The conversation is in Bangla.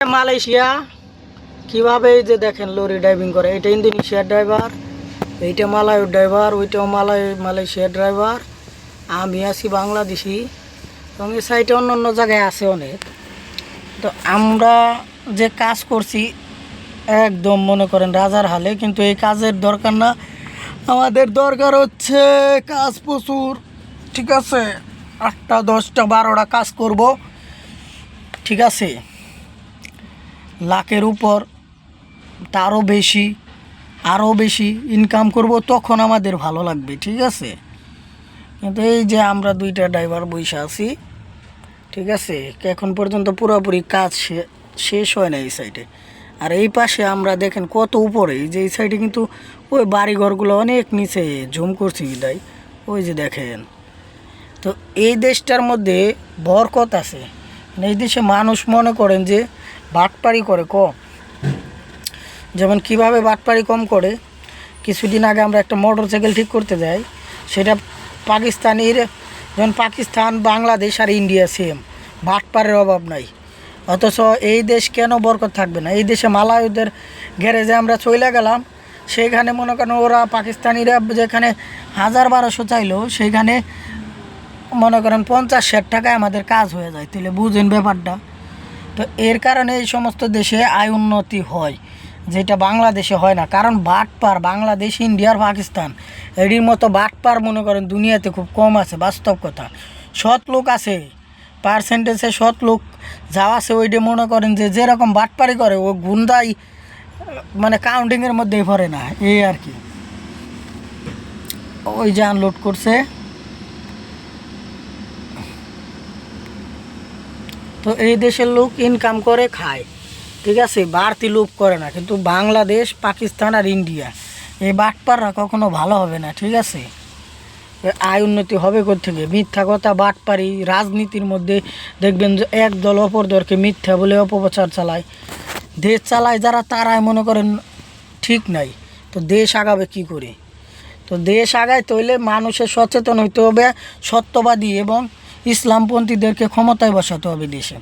মালয়েশিয়া, কীভাবে এই যে দেখেন লরি ড্রাইভিং করে, এটা ইন্দোনেশিয়ার ড্রাইভার এইটা মালায়ুর ড্রাইভার ওইটাও মালায় মালয়েশিয়ার ড্রাইভার আমি আছি বাংলাদেশি, এবং এই সাইডে অন্য অন্য জায়গায় আছে অনেক। তো আমরা যে কাজ করছি, একদম মনে করেন রাজার হালে, কিন্তু এই কাজের দরকার না। আমাদের দরকার হচ্ছে কাজ প্রচুর, ঠিক আছে? আটটা, দশটা, বারোটা কাজ করব, ঠিক আছে? লাখের উপর, তারও বেশি, আরও বেশি ইনকাম করব, তখন আমাদের ভালো লাগবে, ঠিক আছে? কিন্তু এই যে আমরা দুইটা ড্রাইভার বসে আছি, ঠিক আছে? এখন পর্যন্ত পুরোপুরি কাজ শেষ হয় না এই সাইডে আর এই পাশে আমরা দেখেন কত উপরে যে এই সাইডে কিন্তু ওই বাড়িঘরগুলো অনেক নিচে, ঝুম করছি বিদায়। ওই যে দেখেন। তো এই দেশটার মধ্যে বরকত আছে। মানে এই দেশে মানুষ মনে করেন যে বাটপাড়ি করে কম যেমন কীভাবে বাটপাড়ি কম করে, কিছুদিন আগে আমরা একটা মোটর সাইকেল ঠিক করতে যাই, সেটা পাকিস্তানির, যেমন পাকিস্তান, বাংলাদেশ আর ইন্ডিয়া সেম বাটপাড়ের অভাব নাই। অথচ এই দেশ কেন বরকত থাকবে না? এই দেশে মালায়ুদের গ্যারেজে আমরা চলে গেলাম সেখানে মনে করেন ওরা পাকিস্তানিরা যেখানে হাজার বারোশো চাইলো সেখানে মনে করেন পঞ্চাশ ষাট টাকায় আমাদের কাজ হয়ে যায়। তাহলে বুঝেন ব্যাপারটা। তো এর কারণে এই সমস্ত দেশে আয় উন্নতি হয়, যেটা বাংলাদেশে হয় না। কারণ বাটপার, বাংলাদেশ ইন্ডিয়ার পাকিস্তান এটির মতো বাটপার মনে করেন দুনিয়াতে খুব কম আছে, বাস্তব কথা। সৎ লোক আছে পার্সেন্টেজে সৎ লোক যা আছে, ওইটা মনে করেন যে যেরকম বাটপারি করে, ও গুন্দাই মানে কাউন্টিংয়ের মধ্যেই পড়ে না, এই আর কি। ওই যে আনলোড করছে। তো এই দেশের লোক ইনকাম করে, খায়। ঠিক আছে? বাড়তি লোভ করে না। কিন্তু বাংলাদেশ, পাকিস্তান আর ইন্ডিয়া, এই বাটপাররা কখনো ভালো হবে না, ঠিক আছে? আয় উন্নতি হবে থেকে মিথ্যা কথা বাটপারি রাজনীতির মধ্যে দেখবেন যে এক দল অপর দলকে মিথ্যা বলে অপপ্রচার চালায়। দেশ চালায় যারা, তারাই মনে করেন ঠিক নাই। তো দেশ আগাবে কি করে? তো দেশ আগায় তৈলে মানুষের সচেতন হইতে হবে, সত্যবাদী এবং ইসলামপন্থীদেরকে ক্ষমতায় বসাতে হবে দেশে।